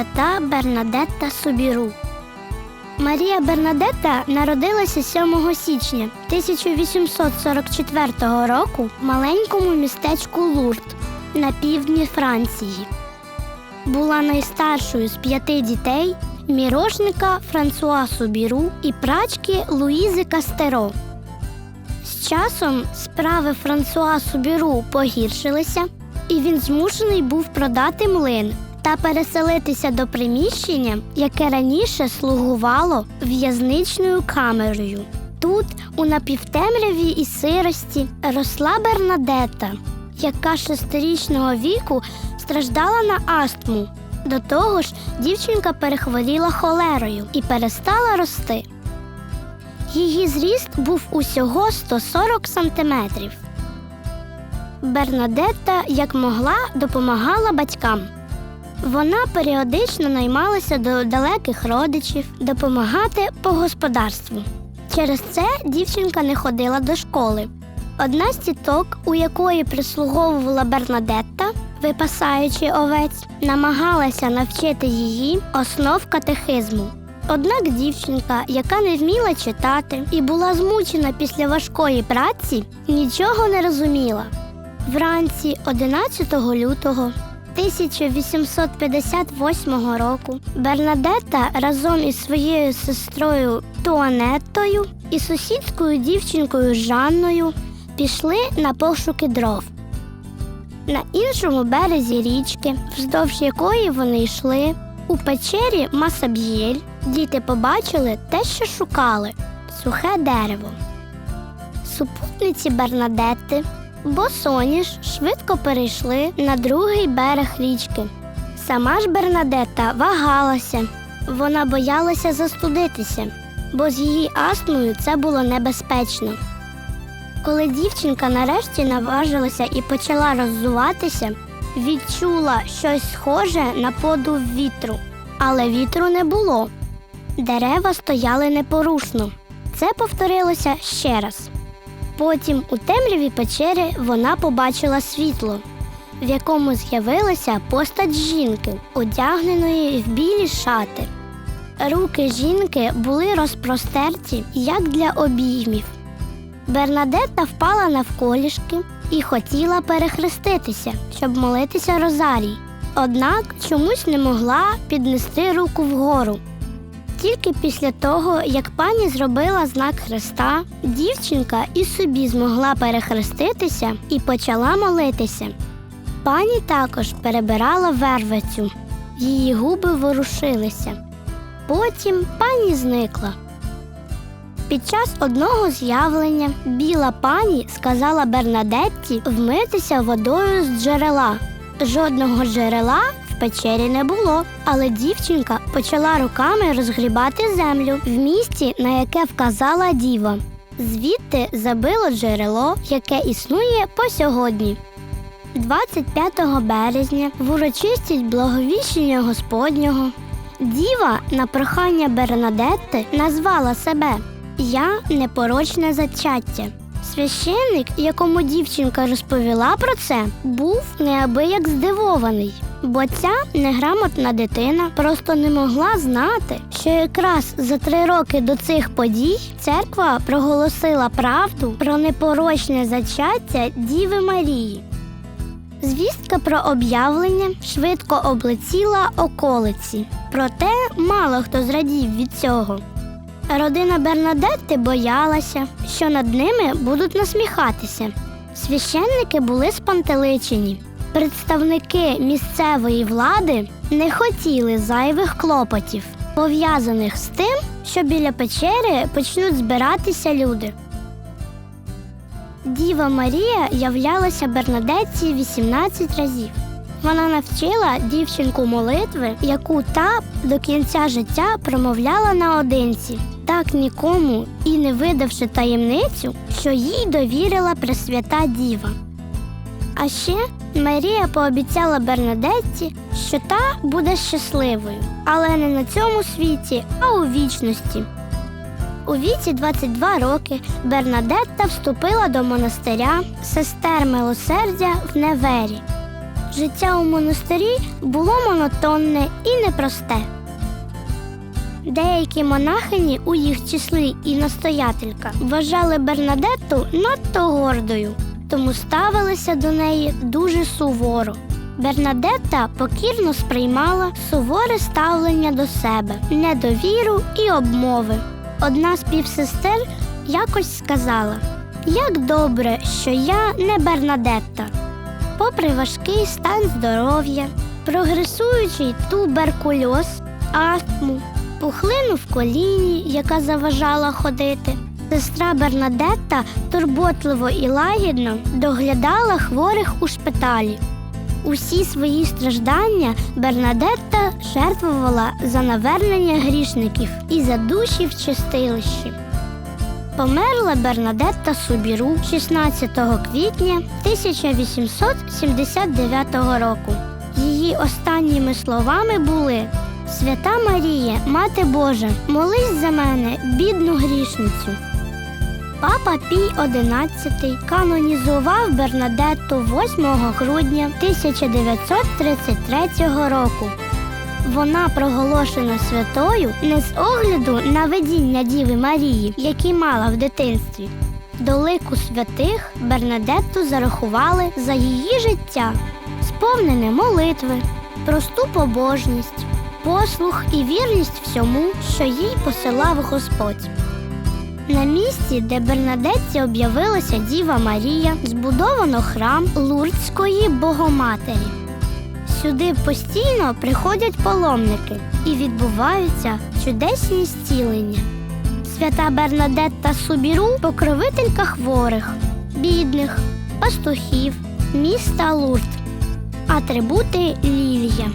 Свята Бернадетта Собіру. Марія Бернадетта народилася 7 січня 1844 року в маленькому містечку Лурд на півдні Франції. Була найстаршою з п'яти дітей мірошника Франсуа Собіру і прачки Луїзи Кастеро. З часом справи Франсуа Собіру погіршилися, і він змушений був продати млин та переселитися до приміщення, яке раніше слугувало в'язничною камерою. Тут, у напівтемряві і сирості, росла Бернадета, яка шестирічного віку страждала на астму. До того ж, дівчинка перехворіла холерою і перестала рости. Її зріст був усього 140 сантиметрів. Бернадетта, як могла, допомагала батькам. Вона періодично наймалася до далеких родичів допомагати по господарству. Через це дівчинка не ходила до школи. Одна з тіток, у якої прислуговувала Бернадетта, випасаючи овець, намагалася навчити її основ катехизму. Однак дівчинка, яка не вміла читати і була змучена після важкої праці, нічого не розуміла. Вранці 11 лютого 1858 року Бернадетта разом із своєю сестрою Туанеттою і сусідською дівчинкою Жанною пішли на пошуки дров. На іншому березі річки, вздовж якої вони йшли, у печері Масаб'єль діти побачили те, що шукали сухе дерево. Супутниці Бернадетти босоніж швидко перейшли на другий берег річки. Сама ж Бернадетта вагалася, вона боялася застудитися, бо з її астмою це було небезпечно. Коли дівчинка нарешті наважилася і почала роззуватися, відчула щось схоже на подув вітру, але вітру не було. Дерева стояли непорушно. Це повторилося ще раз. Потім у темряві печери вона побачила світло, в якому з'явилася постать жінки, одягненої в білі шати. Руки жінки були розпростерті, як для обіймів. Бернадетта впала навколішки і хотіла перехреститися, щоб молитися Розарій. Однак чомусь не могла піднести руку вгору. Тільки після того, як пані зробила знак Христа, дівчинка і собі змогла перехреститися і почала молитися. Пані також перебирала вервицю, її губи ворушилися. Потім пані зникла. Під час одного з'явлення біла пані сказала Бернадетті вмитися водою з джерела. Жодного джерела печері не було, але дівчинка почала руками розгрібати землю в місці, на яке вказала діва. Звідти забило джерело, яке існує по сьогодні. 25 березня в урочистість благовіщення Господнього діва на прохання Бернадетти назвала себе Я непорочне зачаття. Священник, якому дівчинка розповіла про це, був неабияк здивований, бо ця неграмотна дитина просто не могла знати, що якраз за три роки до цих подій церква проголосила правду про непорочне зачаття Діви Марії. Звістка про об'явлення швидко облетіла околиці, проте мало хто зрадів від цього. Родина Бернадетти боялася, що над ними будуть насміхатися. Священники були спантеличені. Представники місцевої влади не хотіли зайвих клопотів, пов'язаних з тим, що біля печери почнуть збиратися люди. Діва Марія являлася Бернадетті 18 разів. Вона навчила дівчинку молитви, яку та до кінця життя промовляла наодинці, так нікому і не видавши таємницю, що їй довірила Пресвята Діва. А ще Марія пообіцяла Бернадетті, що та буде щасливою, але не на цьому світі, а у вічності. У віці 22 роки Бернадетта вступила до монастиря сестер милосердя в Невері. Життя у монастирі було монотонне і непросте. Деякі монахині у їх числі і настоятелька вважали Бернадетту надто гордою, тому ставилися до неї дуже суворо. Бернадетта покірно сприймала суворе ставлення до себе, недовіру і обмови. Одна з півсестер якось сказала: Як добре, що я не Бернадетта. Попри важкий стан здоров'я, прогресуючий туберкульоз, астму, пухлину в коліні, яка заважала ходити, сестра Бернадетта турботливо і лагідно доглядала хворих у шпиталі. Усі свої страждання Бернадетта жертвувала за навернення грішників і за душі в чистилищі. Померла Бернадетта Субіру 16 квітня 1879 року. Її останніми словами були Свята Марія, Мати Божа, молись за мене, бідну грішницю. Папа Пій XI канонізував Бернадетту 8 грудня 1933 року. Вона проголошена святою не з огляду на видіння Діви Марії, які мала в дитинстві. До лику святих Бернадетту зарахували за її життя, сповнене молитви, просту побожність, послух і вірність всьому, що їй посилав Господь. На місці, де Бернадетті об'явилася Діва Марія, збудовано храм Лурдської Богоматері. Сюди постійно приходять паломники і відбуваються чудесні зцілення. Свята Бернадетта Субіру покровителька хворих, бідних, пастухів, міста Лурд. Атрибути Лілія.